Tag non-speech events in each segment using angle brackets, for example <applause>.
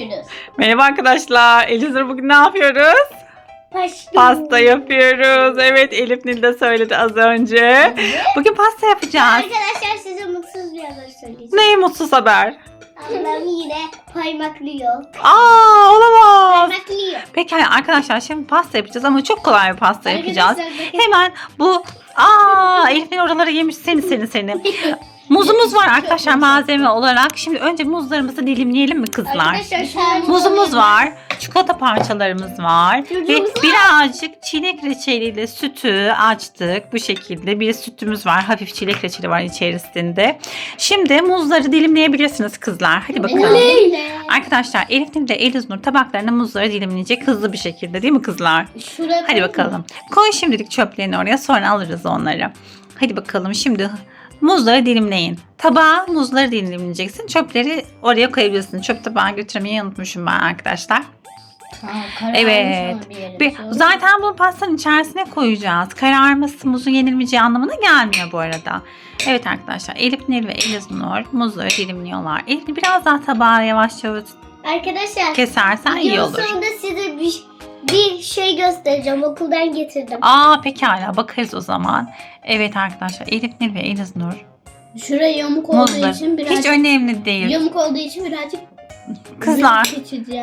yapıyoruz. Merhaba arkadaşlar. Elizur bugün ne yapıyoruz? Pasta. Pasta yapıyoruz. Evet Elif Nil de söyledi az önce. Bugün pasta yapacağız. Arkadaşlar size mutsuz bir haber söyleyeceğim. Ne mutsuz haber. Ablam yine parmaklıyor. Aa olamaz. Parmaklıyor. Peki arkadaşlar şimdi pasta yapacağız ama çok kolay bir pasta yapacağız. Hemen bu Aa Elif Nil oraları yemiş seni seni seni. <laughs> Muzumuz var arkadaşlar malzeme olarak. Şimdi önce muzlarımızı dilimleyelim mi kızlar? Arkadaşlar şu an Muzumuz var, çikolata parçalarımız var ve Çocuğumuz var. birazcık çilek reçeliyle sütü açtık. Bu şekilde bir sütümüz var. Hafif çilek reçeli var içerisinde. Şimdi muzları dilimleyebilirsiniz kızlar. Hadi bakalım. Arkadaşlar Elif Nil de Eliz Nur tabaklarına muzları dilimleyecek hızlı bir şekilde değil mi kızlar? Hadi bakalım. Koy şimdilik çöplerini oraya sonra alırız onları. Hadi bakalım şimdi muzları dilimleyin. Tabağa muzları dilimleyeceksin. Çöpleri oraya koyabilirsin. Çöp tabağı götürmeyi unutmuşum ben arkadaşlar. Evet. Bir, zaten bunu pastanın içerisine koyacağız. Kararması muzun yenilmeyeceği anlamına gelmiyor bu arada. Evet arkadaşlar Elif Nil ve Eliz Nur muzları dilimliyorlar. Elif biraz daha tabağa yavaşça Arkadaşlar kesersen iyi videonun olur. sonunda size bir, bir şey göstereceğim. Okuldan getirdim. Aa pekala bakarız o zaman. Evet arkadaşlar Elif Nil ve Eliz Nur Şuraya yamuk olduğu muzlar. için birazcık Hiç önemli değil. yamuk olduğu için birazcık <laughs> Kızlar.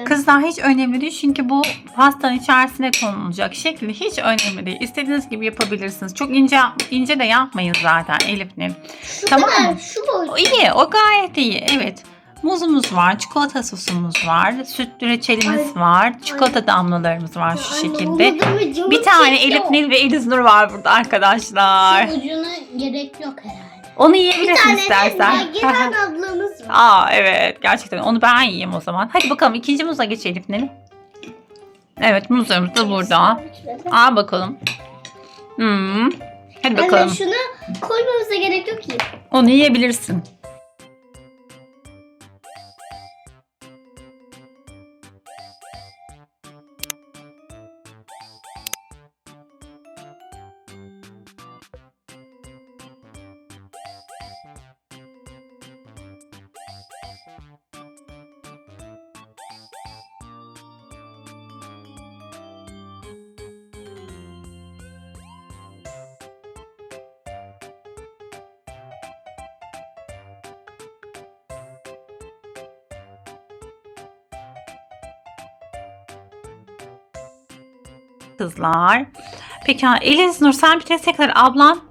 Kızlar hiç önemli değil çünkü bu pastanın içerisine konulacak şekli hiç önemli değil. İstediğiniz gibi yapabilirsiniz. Çok ince ince de yapmayın zaten Elif Nil. Şu Tamam kadar, mı? Şu boy. O iyi, o gayet iyi. Evet. Muzumuz var, çikolata sosumuz var, sütlü reçelimiz var, çikolata damlalarımız var şu şekilde. Bir tane Elif Nil ve Eliz Nur var burada arkadaşlar. Ucuna gerek yok herhalde. Onu Bir yiyebilirsin tane de istersen. Nagihan <laughs> ablamız var. Aa evet gerçekten onu ben yiyeyim o zaman. Hadi bakalım ikinci muza geçelim Elif Nil. Evet muzlarımız da burada. Al bakalım. Hmm. Hadi Anne bakalım. şunu koymamıza gerek yok ki. Onu yiyebilirsin. Kızlar. Peki Eliz Nur sen bir tekrar ablan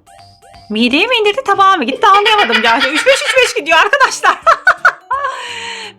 mideye mi indirdi tabağa mı gitti anlayamadım gerçekten. 3-5-3-5 gidiyor arkadaşlar. <laughs>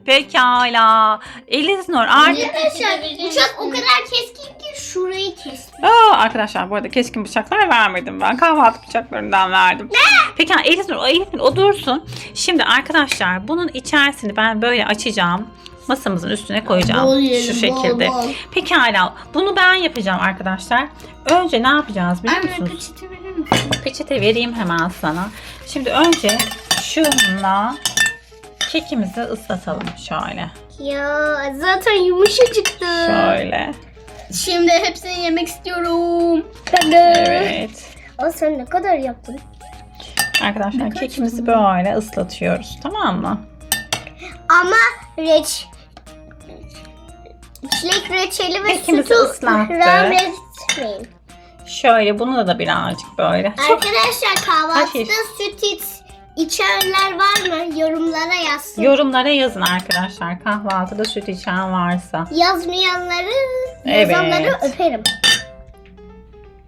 Pekala. Eliz Nur artık Arkadaşlar bıçak o kadar keskin ki şurayı kesti. Aa, arkadaşlar bu arada keskin bıçaklar vermedim ben. Kahvaltı bıçaklarından verdim. Peki ha, Elif Nur, o Elif Nur, o dursun. Şimdi arkadaşlar bunun içerisini ben böyle açacağım. Masamızın üstüne koyacağım. Bol yiyelim, Şu şekilde. Bol, bol. Pekala. Bunu ben yapacağım arkadaşlar. Önce ne yapacağız biliyor Anne musunuz? peçete verir misin? Peçete vereyim hemen sana. Şimdi önce şunla kekimizi ıslatalım şöyle. Ya zaten yumuşacıktı. Şöyle. Şimdi hepsini yemek istiyorum. Ben de. Evet. Aa, sen ne kadar yaptın? Arkadaşlar Birkaç kekimizi böyle ıslatıyoruz. Tamam mı? Ama reç çilek reçeli ve Kekimizi sütü ıslattık. Şöyle bunu da birazcık böyle. Arkadaşlar kahvaltıda hafif. süt iç, içenler var mı? Yorumlara yazsın. yorumlara yazın arkadaşlar. Kahvaltıda süt içen varsa. Yazmayanları, Evet. yazanları öperim.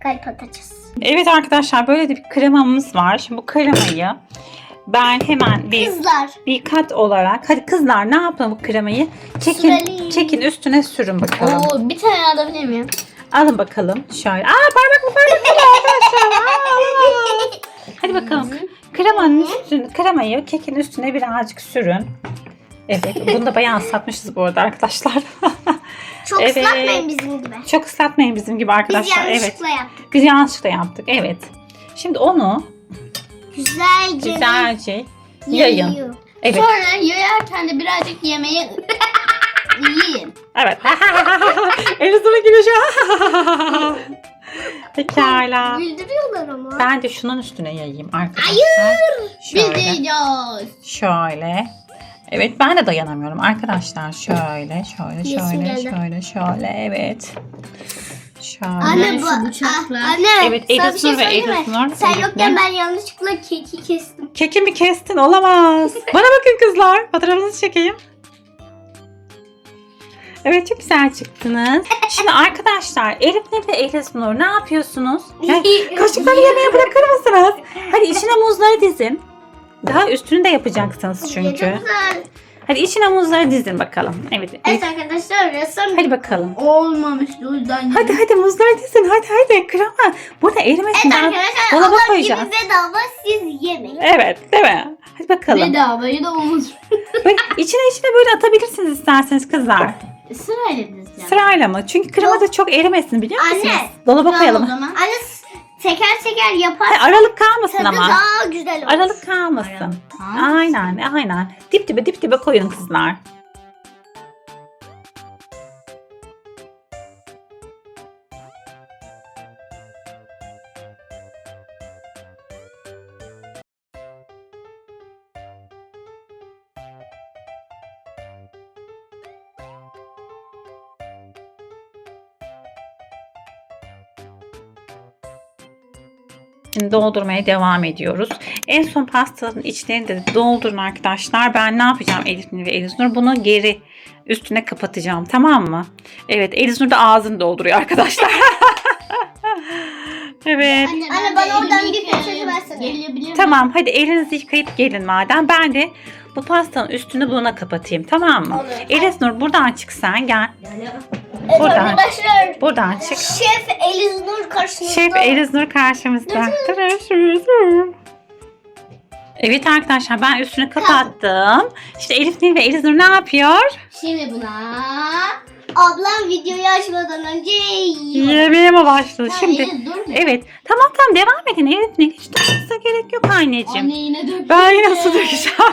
Kalp atacağız. Evet arkadaşlar böyle de bir kremamız var. Şimdi bu kremayı ben hemen bir Kızlar. bir kat olarak hadi kızlar ne yapalım bu kremayı? Kekin Sürelim. kekin üstüne sürün bakalım. Oo, bir tane alabilir miyim? Alın bakalım. Şöyle. Aa parmak mı parmak mı arkadaşlar? Aa, alamaz. <laughs> Hadi bakalım. Kremanın üstüne, kremayı kekin üstüne birazcık sürün. Evet. Bunu da bayağı ıslatmışız bu arada arkadaşlar. <laughs> Çok Evet. ıslatmayın bizim gibi. Çok ıslatmayın bizim gibi Biz arkadaşlar. Evet. yanlışlıkla yaptık. Biz yanlışlıkla yaptık. Evet. Şimdi onu Güzelce güzelce yayın. yayıyor. Evet. Sonra yayarken de birazcık yemeği <laughs> yiyin. Evet. <laughs> Elizabeth gülüşü. Pekala. Güldürüyorlar ama. Ben de şunun üstüne yayayım arkadaşlar. Hayır. Biz Şöyle. yiyeceğiz. Şöyle. Evet ben de dayanamıyorum arkadaşlar. Şöyle şöyle şöyle şöyle şöyle evet. Şöyle. Anne bu bıçakla. Ah, anne. Evet, bir şey ve Nur Sen yokken ben yanlışlıkla keki kestim. Keki mi kestin? Olamaz. <laughs> Bana bakın kızlar. Fotoğrafınızı çekeyim. Evet çok güzel çıktınız. <laughs> Şimdi arkadaşlar Elif ne ve Elif Nur ne yapıyorsunuz? Ya, kaşıkları yemeğe bırakır mısınız? Hadi içine muzları dizin. Daha üstünü de yapacaksınız çünkü. Hadi içine muzları dizin bakalım. Evet. Evet arkadaşlar ressam Hadi bakalım. Olmamıştı o yüzden. Hadi hadi muzları dizin. Hadi hadi krema. Burada erimesin. Evet daha arkadaşlar dolaba Allah koyacağız. gibi bedava siz yemeyin. Evet değil mi? Hadi bakalım. Bedavayı da olmuş. Bak içine içine böyle atabilirsiniz isterseniz kızlar. Sırayla dizeceğim. Sırayla mı? Çünkü krema da çok erimesin biliyor Anne, musunuz? Dolaba Tamam o koyalım. zaman. Anne s- teker teker yapar. Hayır, aralık kalmasın Tadı ama. daha güzel olur. Aralık kalmasın. Ha? Aynen aynen. Dip dibe dip dibe koyun kızlar. Şimdi doldurmaya devam ediyoruz. En son pastanın içlerini de doldurun arkadaşlar. Ben ne yapacağım Elif Nur ve Elif Nur? Bunu geri üstüne kapatacağım tamam mı? Evet Elif Nur da ağzını dolduruyor arkadaşlar. <laughs> evet. Anne, Anne, ben bana oradan bir peçete versene. Tamam hadi elinizi yıkayıp gelin madem. Ben de bu pastanın üstünü buna kapatayım tamam mı? Olur. Elif Nur buradan çık sen gel. Evet Buradan. arkadaşlar. Buradan çık. Şef Eliz Nur karşınızda. Şef Eliz Nur karşımızda. Evet arkadaşlar ben üstünü kapattım. İşte Elif Nil ve Eliz Nur ne yapıyor? Şimdi buna... Ablam videoyu açmadan önce yiyor. Yemeğe mi başladı Ha, şimdi? bir. Evet tamam tamam devam edin Elif Nil. Hiç durmanıza gerek yok anneciğim. Anne yine döktü. Ben yine su dökeceğim. <laughs>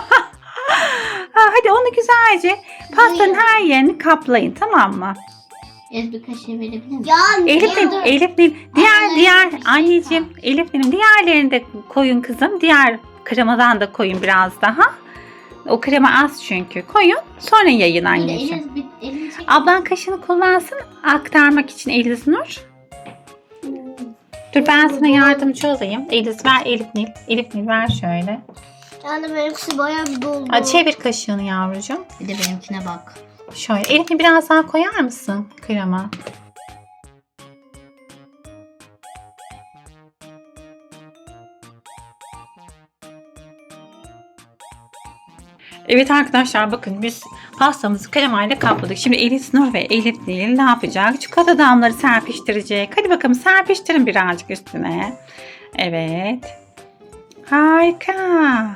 ha, hadi onu güzelce pastanın her yerini kaplayın tamam mı? Ez bir kaşığı verebilir miyim? Ya Elif niye Nil, dur? Elif Nil. Diğer Anneler diğer bir şey anneciğim Elif Nil'im diğerlerini de koyun kızım. Diğer kremadan da koyun biraz daha. O krema az çünkü. Koyun sonra yayın Böyle anneciğim. elini çek. Ablan kaşını kullansın aktarmak için Eliz Nur. Dur ben sana yardımcı olayım. Eliz ver Elif Nil. Elif Nil ver şöyle. Yani benimkisi bayağı bir doldu. Hadi çevir kaşığını yavrucuğum. Bir de benimkine bak. Şöyle. Elif Nil biraz daha koyar mısın krema? Evet arkadaşlar bakın biz pastamızı kremayla kapladık. Şimdi Elif Nur ve Elif Nil ne yapacak? Çikolata damları serpiştirecek. Hadi bakalım serpiştirin birazcık üstüne. Evet. Harika.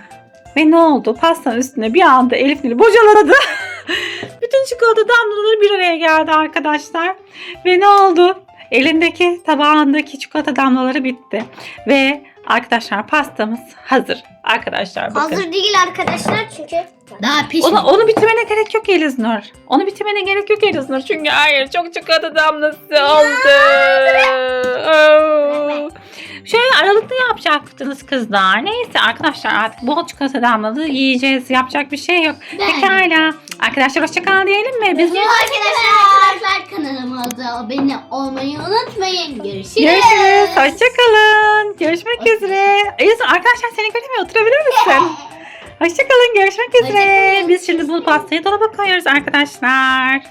Ve ne oldu? Pastanın üstüne bir anda Elif Nil bocaladı. <laughs> Bütün çikolata damlaları bir araya geldi arkadaşlar. Ve ne oldu? Elindeki tabağındaki çikolata damlaları bitti. Ve arkadaşlar pastamız hazır. Arkadaşlar bakın. Hazır değil arkadaşlar çünkü. Daha pişmedi. Onu, onu bitirmene gerek yok Eliz Nur. Onu bitirmene gerek yok Eliz Nur. Çünkü hayır çok çikolata damlası oldu. Oo. Şöyle aralıklı yapacaktınız kızlar. Neyse arkadaşlar artık bol çikolata damlalı yiyeceğiz. Yapacak bir şey yok. Ben- Pekala. Arkadaşlar hoşçakal diyelim mi? Biz Arkadaşlar kanalıma abone olmayı unutmayın. Görüşürüz. Görüşürüz. Hoşçakalın. Görüşmek üzere. Eliz Nur, arkadaşlar seni göremiyor. Oturabilir misin? <laughs> Hoşçakalın. Görüşmek üzere. Hoşça kalın. Biz şimdi bu pastayı dolaba koyuyoruz arkadaşlar.